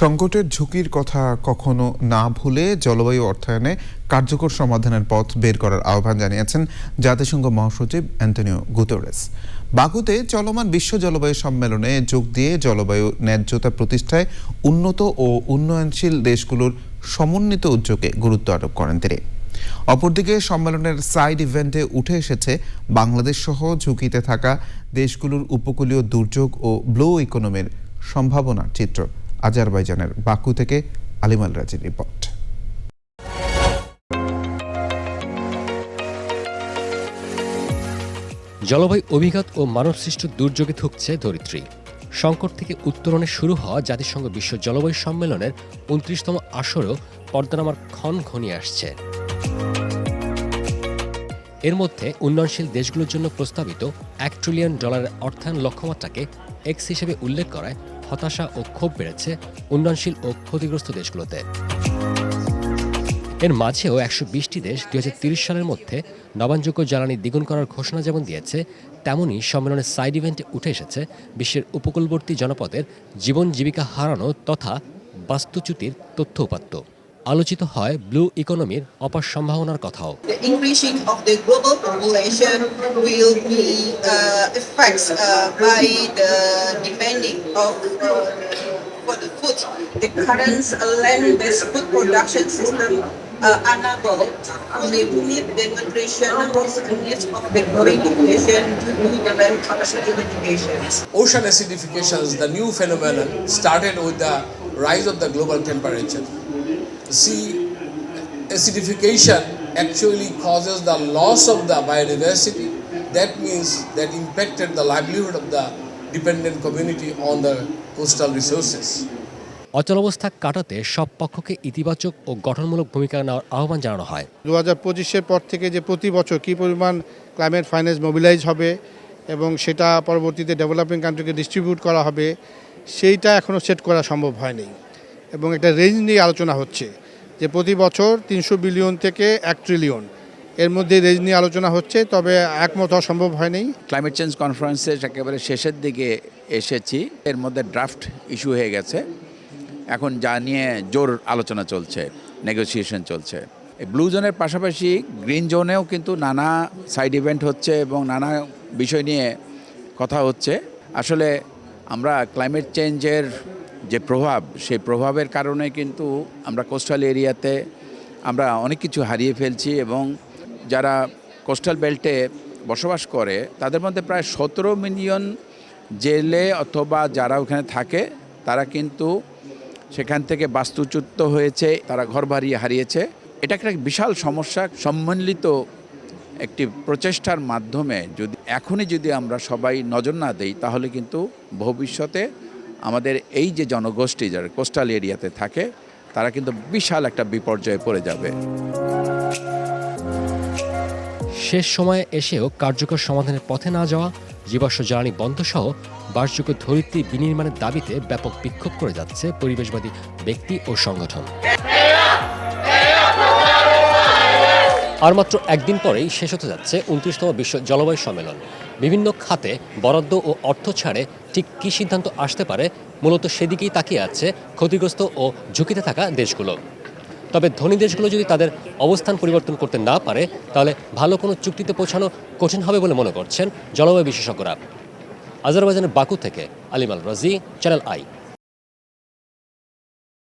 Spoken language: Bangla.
সংকটের ঝুঁকির কথা কখনো না ভুলে জলবায়ু অর্থায়নে কার্যকর সমাধানের পথ বের করার আহ্বান জানিয়েছেন জাতিসংঘ মহাসচিব অ্যান্টনিও গুতেরেস। বাকুতে চলমান বিশ্ব জলবায়ু সম্মেলনে যোগ দিয়ে জলবায়ু ন্যায্যতা প্রতিষ্ঠায় উন্নত ও উন্নয়নশীল দেশগুলোর সমন্বিত উদ্যোগে গুরুত্ব আরোপ করেন তিনি। অপরদিকে সম্মেলনের সাইড ইভেন্টে উঠে এসেছে বাংলাদেশ সহ ঝুঁকিতে থাকা দেশগুলোর উপকূলীয় দুর্যোগ ও ব্লো ইকোনমির সম্ভাবনার চিত্র। আজারবাইজানের বাকু থেকে আলিমাল রাজির রিপোর্ট। জলবায়ু অভিঘাত ও মানবসৃষ্ট দুর্যোগে থুকছে ধরিত্রী। সংকট থেকে উত্তরণে শুরু হওয়া জাতিসংঘ বিশ্ব জলবায়ু সম্মেলনের উনত্রিশতম আসরেও পর্দানামার ক্ষণ ঘনিয়ে আসছে। এর মধ্যে উন্নয়নশীল দেশগুলোর জন্য প্রস্তাবিত এক ট্রিলিয়ন ডলারের অর্থায়ন লক্ষ্যমাত্রাকে এক্স হিসেবে উল্লেখ করায় হতাশা ও ক্ষোভ বেড়েছে উন্নয়নশীল ও ক্ষতিগ্রস্ত দেশগুলোতে। এর মাঝেও একশো বিশটি দেশ দুই সালের মধ্যে নবানযোগ্য জ্বালানি দ্বিগুণ করার ঘোষণা যেমন দিয়েছে, তেমনই সম্মেলনের সাইড ইভেন্টে উঠে এসেছে বিশ্বের উপকূলবর্তী জনপদের জীবন জীবিকা হারানো তথা বাস্তুচ্যুতির তথ্য উপাত্ত। আলোচিত হয় ব্লু ইকোনমির অপার সম্ভাবনার কথাও increasing of the global will be uh, affects uh, by the depending of uh, for the food. The current land-based food production system uh, unable to meet the nutrition needs of the growing population due to the land acidification. Ocean acidification the new phenomenon started with the rise of the global temperature. Sea acidification actually causes the loss of the biodiversity. That means that impacted the livelihood of the dependent community on the coastal resources. অচলাবস্থা কাটাতে সব পক্ষকে ইতিবাচক ও গঠনমূলক ভূমিকা নেওয়ার আহ্বান জানানো হয় দু হাজার পঁচিশের পর থেকে যে প্রতি বছর কী পরিমাণ ক্লাইমেট ফাইন্যান্স মোবিলাইজ হবে এবং সেটা পরবর্তীতে ডেভেলপিং কান্ট্রিকে ডিস্ট্রিবিউট করা হবে সেইটা এখনও সেট করা সম্ভব হয়নি এবং একটা রেঞ্জ নিয়ে আলোচনা হচ্ছে যে প্রতি বছর তিনশো বিলিয়ন থেকে এক ট্রিলিয়ন এর মধ্যে রেঞ্জ নিয়ে আলোচনা হচ্ছে, তবে একমত সম্ভব হয়নি। ক্লাইমেট চেঞ্জ কনফারেন্সের একেবারে শেষের দিকে এসেছি। এর মধ্যে ড্রাফট ইস্যু হয়ে গেছে। এখন যা নিয়ে জোর আলোচনা চলছে নেগোসিয়েশন চলছে। ব্লু জোনের পাশাপাশি গ্রিন জোনেও কিন্তু নানা সাইড ইভেন্ট হচ্ছে এবং নানা বিষয় নিয়ে কথা হচ্ছে। আসলে আমরা ক্লাইমেট চেঞ্জের যে প্রভাব, সেই প্রভাবের কারণে কিন্তু আমরা কোস্টাল এরিয়াতে আমরা অনেক কিছু হারিয়ে ফেলছি এবং যারা কোস্টাল বেল্টে বসবাস করে, তাদের মধ্যে প্রায় সতেরো মিলিয়ন জেলে অথবা যারা ওখানে থাকে, তারা কিন্তু সেখান থেকে বাস্তুচ্যুত হয়েছে, তারা ঘর বাড়ি হারিয়েছে। এটা একটা বিশাল সমস্যা, সম্মিলিত একটি প্রচেষ্টার মাধ্যমে যদি, এখনই যদি আমরা সবাই নজর না দেই, তাহলে কিন্তু ভবিষ্যতে আমাদের এই যে জনগোষ্ঠী যারা কোস্টাল এরিয়াতে থাকে, তারা কিন্তু বিশাল একটা বিপর্যয়ে পড়ে যাবে। শেষ সময়ে এসেও কার্যকর সমাধানের পথে না যাওয়া, জীবাশ্ম জ্বালানি বন্ধসহ বাসযোগ্য ধরিত্রী বিনির্মাণের দাবিতে ব্যাপক বিক্ষোভ করে যাচ্ছে পরিবেশবাদী ব্যক্তি ও সংগঠন। আর মাত্র একদিন পরেই শেষ হতে যাচ্ছে উনত্রিশতম বিশ্ব জলবায়ু সম্মেলন। বিভিন্ন খাতে বরাদ্দ ও অর্থ ছাড়ে ঠিক কী সিদ্ধান্ত আসতে পারে মূলত সেদিকেই তাকিয়ে আছে ক্ষতিগ্রস্ত ও ঝুঁকিতে থাকা দেশগুলো। তবে ধনী দেশগুলো যদি তাদের অবস্থান পরিবর্তন করতে না পারে, তাহলে ভালো কোনো চুক্তিতে পৌঁছানো কঠিন হবে বলে মনে করছেন জলবায়ু বিশেষজ্ঞরা। আজারবাইজানের বাকু থেকে আলিমাল রাজি, চ্যানেল আই।